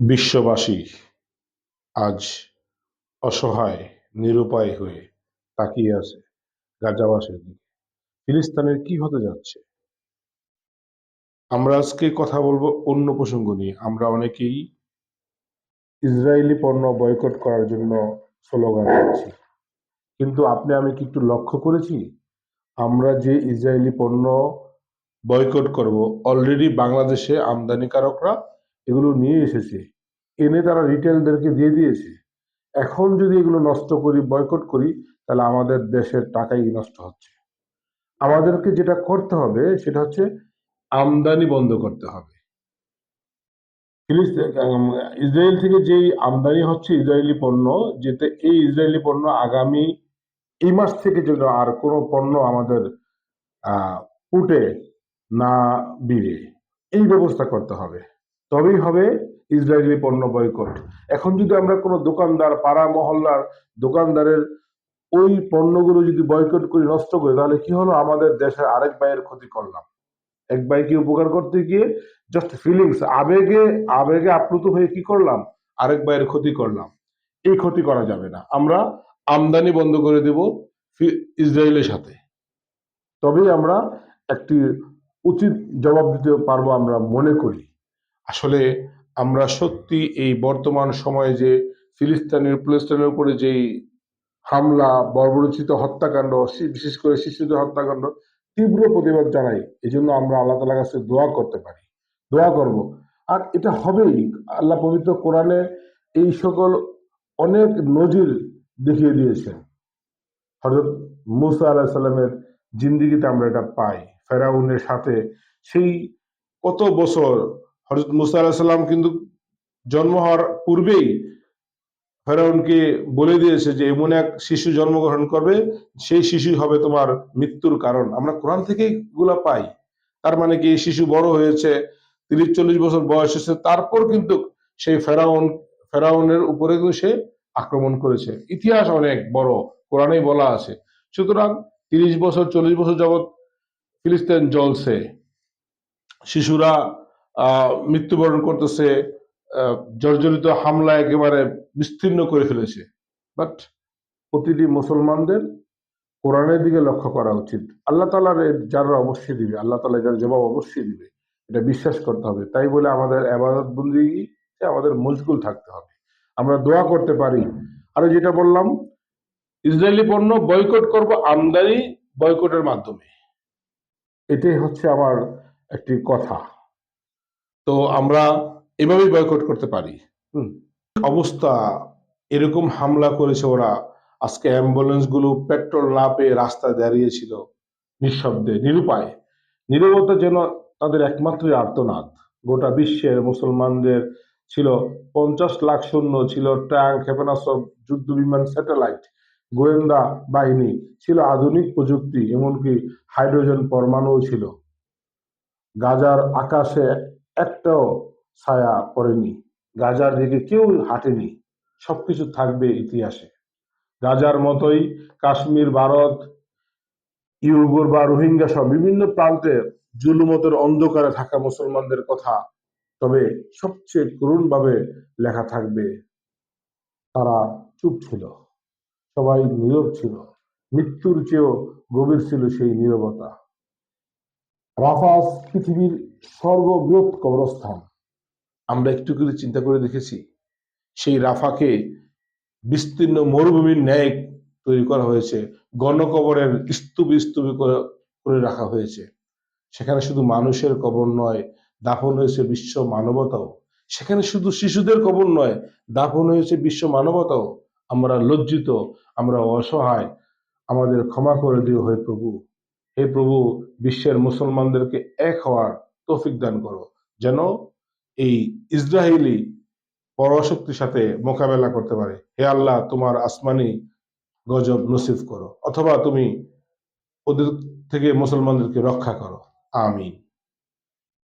বিশ্ববাসী আজ অসহায়, নিরুপায় হয়ে তাকিয়ে আছে গাজাবাসের দিকে। ফিলিস্তিনের কি হতে যাচ্ছে? আমরা আজকে কথা বলব অন্য প্রসঙ্গ নিয়ে। আমরা অনেকেই ইসরায়েলি পণ্য বয়কট করার জন্য স্লোগান দিচ্ছি। কিন্তু আপনি, আমি কি একটু লক্ষ্য করেছি? আমরা যে ইসরায়েলি পণ্য বয়কট করব অলরেডি বাংলাদেশে আমদানিকারকরা এগুলো নিয়ে এসেছে। এনে তারা রিটেলদেরকে দিয়ে দিয়েছে। এখন যদি এগুলো নষ্ট করি বয়কট করি, তাহলে আমাদের দেশের টাকাই নষ্ট হচ্ছে। আমাদেরকে যেটা করতে হবে, সেটা হচ্ছে আমদানি বন্ধ করতে হবে। ইসরায়েল থেকে যেই আমদানি হচ্ছে ইসরায়েলি পণ্য, যেতে এই ইসরায়েলি পণ্য আগামী এই মাস থেকে যেন আর কোনো পণ্য আমাদের, আহ, উঠে না বিড়ে এই ব্যবস্থা করতে হবে। তবেই হবে ইসরায়েলি পণ্য বয়কট। এখন যদি আমরা কোনো দোকানদার, পাড়া, মহল্লার দোকানদারের ওই পণ্যগুলো যদি বয়কট করি নষ্ট করি, তাহলে কি হলো? আমাদের দেশের আরেক ভাইয়ের ক্ষতি করলাম। এক ভাইকে উপকার করতে গিয়ে জাস্ট ফিলিংস আবেগে আবেগে আপ্লুত হয়ে কি করলাম? আরেক ভাইয়ের ক্ষতি করলাম। এই ক্ষতি করা যাবে না। আমরা আমদানি বন্ধ করে দেব ইসরায়েলের সাথে। তবেই আমরা একটি উচিত জবাব দিতে পারব আমরা মনে করি। আসলে আমরা সত্যি এই বর্তমান সময়ে যে ফিলিস্তানের প্লেস্তানের উপরে যেই হামলা, বর্বরচিত হত্যাকাণ্ড বিশেষ করে শিশুদের হত্যাকাণ্ড তীব্র প্রতিবাদ জানাই। এই জন্য আমরা আল্লাহ তালার কাছে দোয়া করতে পারি। দোয়া করব। আর এটা হবেই। আল্লাহ পবিত্র কোরআনে এই সকল অনেক নজির দেখিয়ে দিয়েছেন। হজরত মুসা আলাহ সাল্লামের জিন্দিগিতে আমরা এটা পাই। ফেরাউনের সাথে সেই কত বছর হজরত মুসা আলাহ সাল্লাম কিন্তু জন্ম হওয়ার পূর্বেই ফেরাউনকে বলে দিয়েছে যে, এমন এক শিশু জন্মগ্রহণ করবে, সেই শিশু হবে তোমার মৃত্যুর কারণ। আমরা কোরআন থেকেই গুলা পাই। তার মানে কি শিশু বড় হয়েছে তিরিশ চল্লিশ বছর বয়স হয়েছে, তারপর কিন্তু সেই ফেরাউন, ফেরাউনের উপরে কিন্তু সে আক্রমণ করেছে। ইতিহাস অনেক বড়, কোরআনেই বলা আছে। সুতরাং তিরিশ বছর, চল্লিশ বছর যাবৎ ফিলিস্তিন জ্বলছে। শিশুরা মৃত্যুবরণ করতেছে জর্জরিত হামলা একেবারে বিস্তীর্ণ করে ফেলেছে। বাট প্রতিটি মুসলমানদের কোরআনের দিকে লক্ষ্য করা উচিত। আল্লাহ তালার যারা অবশ্যই দিবে, আল্লাহ তালা যার জবাব অবশ্যই দিবে। এটা বিশ্বাস করতে হবে। তাই বলে আমাদের আবাদত আমাদের মজগুল থাকতে হবে। আমরা দোয়া করতে পারি। আর যেটা বললাম, ইসরায়েলি পণ্য বয়কট করব আমদানি বয়কটের মাধ্যমে। এটাই হচ্ছে আমার একটি কথা। তো আমরা এভাবেই বয়কট করতে পারি। অবস্থা এরকম হামলা করেছে ওরা। আজকে অ্যাম্বুলেন্সগুলো পেট্রোল না পেয়ে রাস্তায় দাঁড়িয়েছিল নিঃশব্দে নিরুপায়। নিরবতা যেন তাদের একমাত্র আর্তনাদ। গোটা বিশ্বের মুসলমানদের ছিল পঞ্চাশ লাখ সৈন্য ছিল ট্যাঙ্ক ক্ষেপণাস্ত্র যুদ্ধ বিমান স্যাটেলাইট গোয়েন্দা বাহিনী ছিল আধুনিক প্রযুক্তি এমনকি হাইড্রোজেন পরমাণুও ছিল। গাজার আকাশে একটাও ছায়া পড়েনি। গাজার দিকে কেউ হাঁটেনি। সবকিছু থাকবে ইতিহাসে। গাজার মতোই কাশ্মীর, ভারত, ইউগুর বা রোহিঙ্গা সহ বিভিন্ন প্রান্তে জুলুমতের অন্ধকারে থাকা মুসলমানদের কথা তবে সবচেয়ে করুণ ভাবে লেখা থাকবে, তারা চুপ ছিল, সবাই নীরব ছিল। মৃত্যুর চেয়েও গভীর ছিল সেই নীরবতা। রাফাস পৃথিবীর সর্ববৃহৎ কবরস্থান। আমরা একটু করে চিন্তা করে দেখেছি, সেই রাফাকে বিস্তীর্ণ মরুভূমির ন্যায় তৈরি করা হয়েছে, গণকবরের স্তূপ স্তূপে করে রাখা হয়েছে। সেখানে শুধু মানুষের কবর নয়, দাফন হয়েছে বিশ্ব মানবতাও। সেখানে শুধু শিশুদের কবর নয়, দাফন হয়েছে বিশ্ব মানবতাও। আমরা লজ্জিত, আমরা অসহায়, আমাদের ক্ষমা করে দিও হে প্রভু। হে প্রভু, বিশ্বের মুসলমানদেরকে এক হওয়ার তৌফিক দান করো। যেন এই ইসরায়েলি পরশক্তির সাথে মোকাবেলা করতে পারে। হে আল্লাহ, তোমার আসমানি গজব নসিব করো। অথবা তুমি ওদের থেকে মুসলমানদেরকে রক্ষা করো। আমিন।